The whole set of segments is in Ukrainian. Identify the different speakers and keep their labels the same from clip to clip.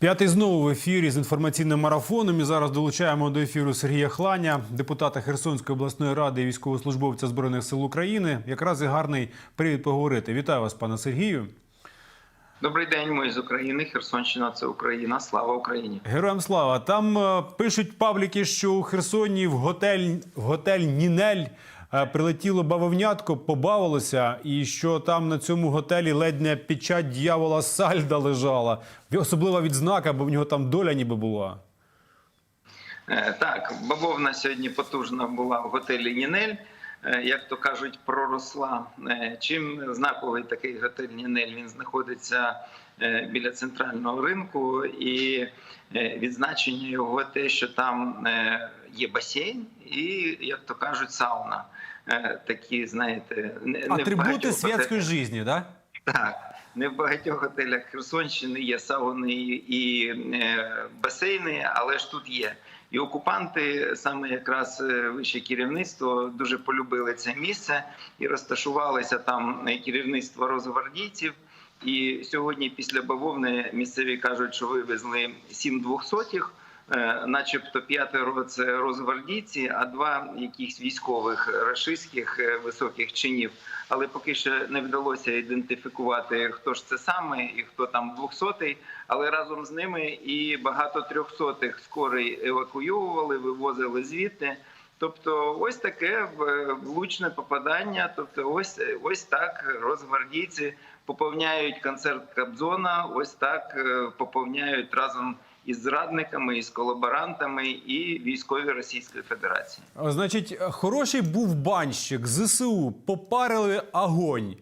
Speaker 1: П'ятий знову в ефірі з інформаційним марафоном. І зараз долучаємо до ефіру Сергія Хланя, депутата Херсонської обласної ради і військовослужбовця збройних сил України. Якраз і гарний привід поговорити. Вітаю вас, пане Сергію.
Speaker 2: Добрий день, ми з України. Херсонщина це Україна. Слава Україні.
Speaker 1: Героям слава. Там е, пишуть пабліки, що у Херсоні в готель в готель Нінель прилетіло бавовнятко, побавилося, і що там на цьому готелі ледь не печать дьявола Сальда лежала. Особлива відзнака, бо в нього там доля ніби була.
Speaker 2: Е, Так, бавовна сьогодні потужна була в готелі Нінель. Е, Як то кажуть, проросла. Е, Чим знаковий такий готель Нінель? Він знаходиться е, біля центрального ринку, і відзначення його те, що там є басейн і, як то кажуть, сауна. Такі, знаєте, не-
Speaker 1: Атрибути світської житті, да?
Speaker 2: Так, не в багатьох готелях Херсонщини є сауни і басейни, але ж тут є. І окупанти, саме якраз е, вище керівництво, дуже полюбили це місце і розташувалися там керівництво розгвардійців. І сьогодні, після бавовни, місцеві кажуть, що вивезли сім двохсотих. Е, Начебто п'ятеро це розгвардійці, а два якихось військових рашистських е, високих чинів. Але поки що не вдалося ідентифікувати, хто ж це саме і хто там двохсотий. Але разом з ними і багато трьохсотих скорий евакуйовували, вивозили звідти. Тобто, ось таке влучне попадання. Тобто, ось ось так розгвардійці поповняють концерт Кобзона, ось так е, поповняють разом із зрадниками, із колаборантами і військові Російської Федерації.
Speaker 1: Значить, хороший був банщик ЗСУ, попарили огонь.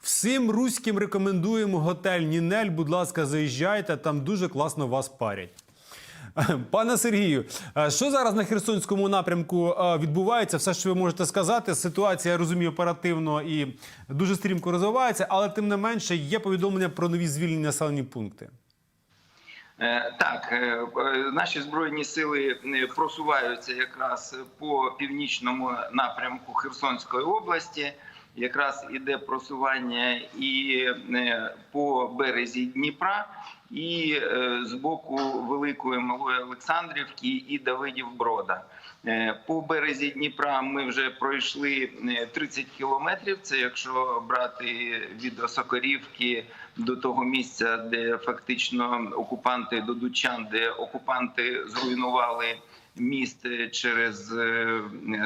Speaker 1: Всім руським рекомендуємо готель Нінель. Будь ласка, заїжджайте, там дуже класно вас парять. Пане Сергію, е, що зараз на Херсонському напрямку е, відбувається? Все, що ви можете сказати. Ситуація, я розумію, оперативно і дуже стрімко розвивається, але тим не менше є повідомлення про нові звільнені населені пункти.
Speaker 2: Е, Так, наші збройні сили просуваються якраз по північному напрямку Херсонської області. Якраз іде просування і е, по березі Дніпра, і е, з боку Великої Малої Олександрівки і Давидів Брода. Е, По березі Дніпра ми вже пройшли е, 30 кілометрів. Це якщо брати від Осокорівки до того місця, де фактично окупанти до Дучан, де окупанти зруйнували міст через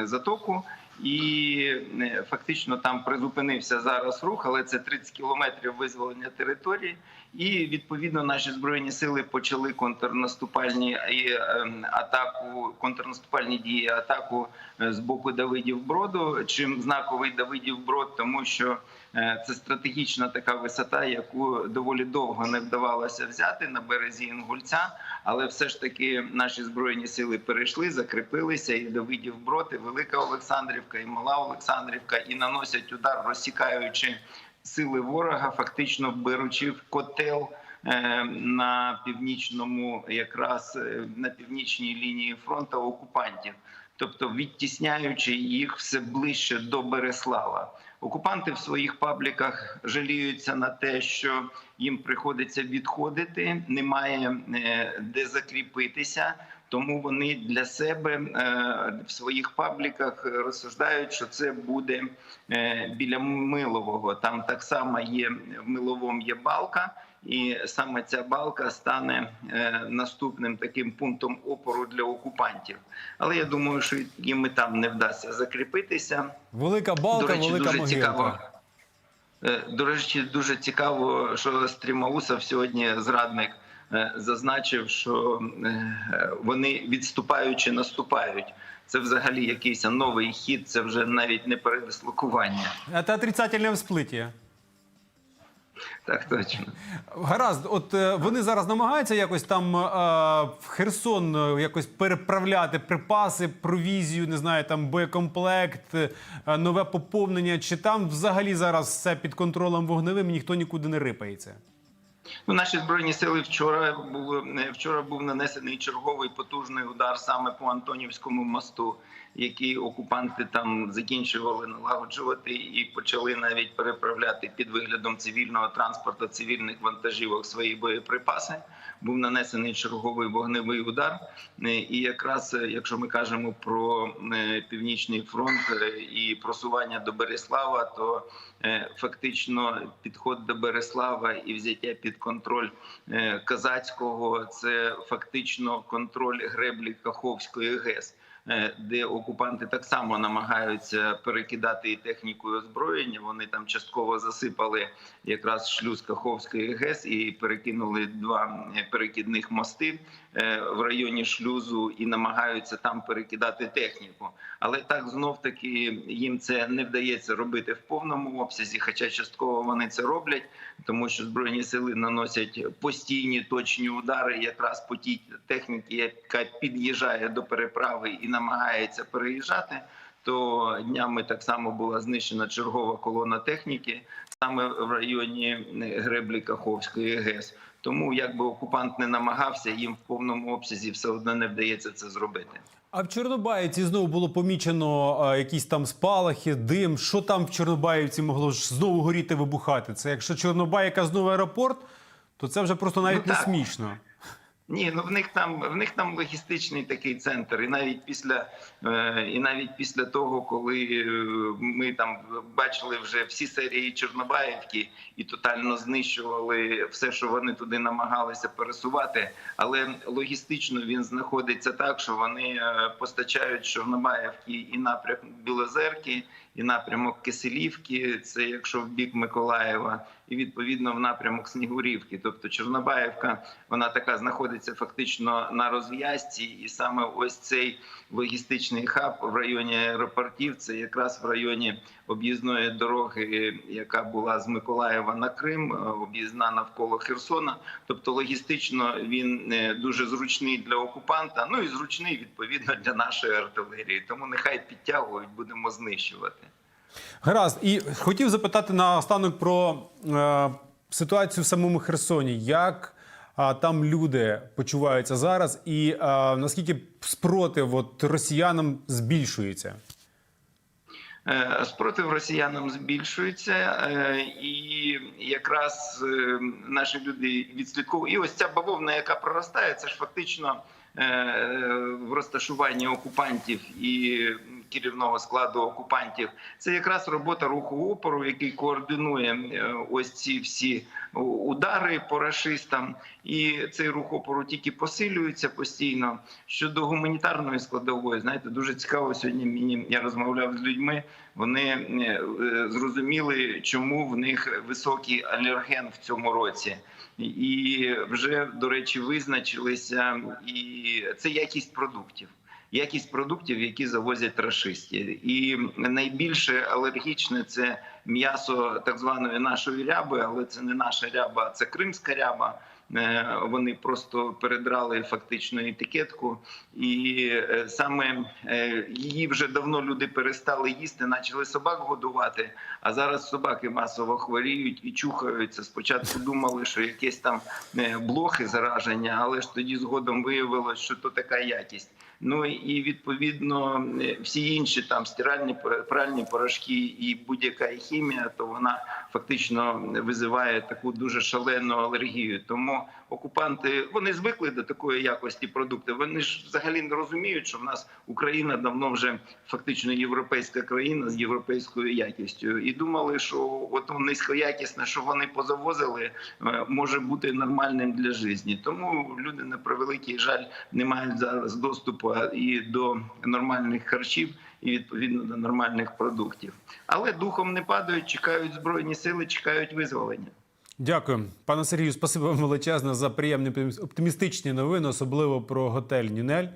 Speaker 2: затоку. І е, фактично там призупинився зараз рух, але це 30 кілометрів визволення території. І відповідно наші збройні сили почали контрнаступальні і ем, атаку, контрнаступальні дії, атаку е, з боку Давидів Броду. Чим знаковий Давидів Брод, тому що е, це стратегічна така висота, яку доволі довго не вдавалося взяти на березі Інгульця. Але все ж таки наші збройні сили перейшли, закріпилися, і Давидів Брод, і Велика Олександрівка, і Мала Олександрівка, і наносять удар, розсікаючи сили ворога, фактично беручи в котел е, на північному, якраз е, на північній лінії фронту окупантів, тобто відтісняючи їх все ближче до Береслава. Окупанти в своїх пабліках жаліються на те, що їм приходиться відходити, немає е, де закріпитися. Тому вони для себе е, в своїх пабліках розсуждають, що це буде е, біля милового. Там так само є в миловому є балка, і саме ця балка стане е, наступним таким пунктом опору для окупантів. Але я думаю, що їм і там не вдасться закріпитися.
Speaker 1: Велика балка,
Speaker 2: До речі,
Speaker 1: велика
Speaker 2: дуже
Speaker 1: могилка.
Speaker 2: цікаво. Е, До речі, дуже цікаво, що Стрімаусов сьогодні зрадник е, зазначив, що вони відступаючи наступають. Це взагалі якийсь новий хід, це вже навіть не передислокування.
Speaker 1: Це отрицательне всплиття.
Speaker 2: Так точно.
Speaker 1: Гаразд, от е, вони зараз намагаються якось там е, в Херсон е, якось переправляти припаси, провізію, не знаю, там боєкомплект, е, нове поповнення. Чи там взагалі зараз все під контролем вогневим і ніхто нікуди не рипається?
Speaker 2: Ну, наші збройні сили вчора було вчора був нанесений черговий потужний удар саме по Антонівському мосту. Які окупанти там закінчували налагоджувати і почали навіть переправляти під виглядом цивільного транспорту цивільних вантажівок свої боєприпаси. Був нанесений черговий вогневий удар. Е, І якраз е, якщо ми кажемо про е, північний фронт і просування до Береслава, то фактично підход до Береслава і взяття під контроль Казацького це фактично контроль греблі Каховської ГЕС. Е, Де окупанти так само намагаються перекидати і техніку і озброєння. Вони там частково засипали якраз шлюз Каховської ГЕС і перекинули два е, перекидних мости е, в районі шлюзу і намагаються там перекидати техніку. Але так знов таки їм це не вдається робити в повному обсязі, хоча частково вони це роблять, тому що збройні сили наносять постійні точні удари якраз по тій техніці, яка під'їжджає до переправи і намагається переїжджати. То днями так само була знищена чергова колона техніки саме в районі греблі Каховської ГЕС. Тому якби окупант не намагався, їм в повному обсязі все одно не вдається це зробити.
Speaker 1: А в Чорнобаївці знову було помічено а, якісь там спалахи, дим. Що там в Чорнобаївці могло ж знову горіти, вибухати? Це якщо Чорнобаївка знову аеропорт, то це вже просто навіть
Speaker 2: Ну,
Speaker 1: не смішно.
Speaker 2: Ні, ну в них там в них там логістичний такий центр, і навіть після е, і навіть після того, коли е, ми там бачили вже всі серії Чорнобаївки і тотально знищували все, що вони туди намагалися пересувати. Але логістично він знаходиться так, що вони е, постачають Чорнобаївки і напрямок Білозерки, і напрямок Киселівки. Це якщо в бік Миколаєва, і відповідно в напрямок Снігурівки. Тобто Чорнобаївка, вона така знаходиться фактично на розв'язці, і саме ось цей логістичний хаб в районі аеропортів. Це якраз в районі об'їзної дороги, яка була з Миколаєва на Крим, е, об'їзна навколо Херсона. Тобто логістично він е, дуже зручний для окупанта. Ну і зручний відповідно для нашої артилерії. Тому нехай підтягують, будемо знищувати.
Speaker 1: Гаразд, і хотів запитати на останок про е, ситуацію в самому Херсоні. Як а, там люди почуваються зараз, і е, наскільки спротив от, росіянам збільшується?
Speaker 2: Е, Спротив росіянам збільшується, е, і якраз е, наші люди відслідковують. І ось ця бавовна, яка проростає, це ж фактично в розташуванні окупантів і керівного складу окупантів. Це якраз робота руху опору, який координує е, ось ці всі удари по рашистам. І цей рух опору тільки посилюється постійно. Щодо гуманітарної складової, знаєте, дуже цікаво сьогодні. Мені я розмовляв з людьми. Вони е, зрозуміли, чому в них високий алерген в цьому році, і вже до речі визначилися. І це якість продуктів. Якість продуктів, які завозять рашисти. і найбільше алергічне це м'ясо так званої нашої ряби, але це не наша ряба, а це кримська ряба. Е, Вони просто передрали фактично етикетку, і е, саме е, її вже давно люди перестали їсти, почали собак годувати. А зараз собаки масово хворіють і чухаються. Спочатку думали, що якесь там блохи зараження, але ж тоді згодом виявилось, що то така якість. Ну і відповідно е, всі інші там стиральні пральні порошки і будь-яка хімія, то вона фактично визиває таку дуже шалену алергію. Тому окупанти вони звикли до такої якості продуктів. Вони ж взагалі не розуміють, що в нас Україна давно вже фактично європейська країна з європейською якістю, і думали, що от низькоякісне, що вони позавозили, е, може бути нормальним для житті. Тому люди на превеликий жаль не мають зараз доступу і до нормальних харчів. І відповідно до нормальних продуктів, але духом не падають, чекають збройні сили, чекають визволення.
Speaker 1: Дякую, пане Сергію. Спасибо вам величезне за приємні оптимістичні новини, особливо про готель Нінель.